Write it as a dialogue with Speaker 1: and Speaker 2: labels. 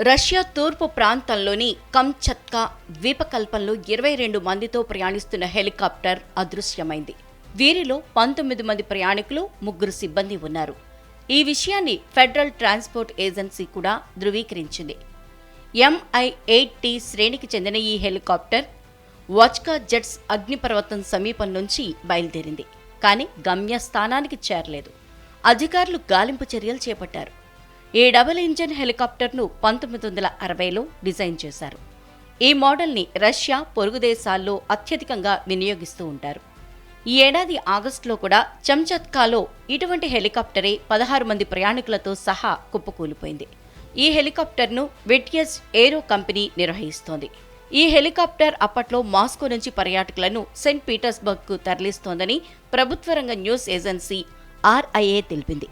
Speaker 1: Russia తూర్పు ప్రాంతంలోని కంచత్కా ద్వీపకల్పంలో ఇరవై రెండు మందితో ప్రయాణిస్తున్న హెలికాప్టర్ అదృశ్యమైంది. వీరిలో పంతొమ్మిది మంది ప్రయాణికులు ముగ్గురు సిబ్బంది ఉన్నారు. ఈ విషయాన్ని ఫెడరల్ ట్రాన్స్పోర్ట్ ఏజెన్సీ కూడా ధృవీకరించింది. ఎంఐ ఎయిట్ శ్రేణికి చెందిన ఈ హెలికాప్టర్ వాచ్కా జెట్స్ అగ్నిపర్వతం సమీపం నుంచి బయలుదేరింది కానీ గమ్యస్థానానికి చేరలేదు. అధికారులు గాలింపు చర్యలు చేపట్టారు. ఈ డబుల్ ఇంజన్ హెలికాప్టర్ను పంతొమ్మిది వందల అరవైలో డిజైన్ చేశారు. ఈ మోడల్ని రష్యా పొరుగు దేశాల్లో అత్యధికంగా వినియోగిస్తూ ఉంటారు. ఈ ఏడాది ఆగస్టులో కూడా చంచత్కాలో ఇటువంటి హెలికాప్టరే పదహారు మంది ప్రయాణికులతో సహా కుప్పకూలిపోయింది. ఈ హెలికాప్టర్ను విట్యస్ ఏరో కంపెనీ నిర్వహిస్తోంది. ఈ హెలికాప్టర్ అప్పట్లో మాస్కో నుంచి పర్యాటకులను సెయింట్ పీటర్స్బర్గ్కు తరలిస్తోందని ప్రభుత్వ రంగ న్యూస్ ఏజెన్సీ ఆర్ఐఏ తెలిపింది.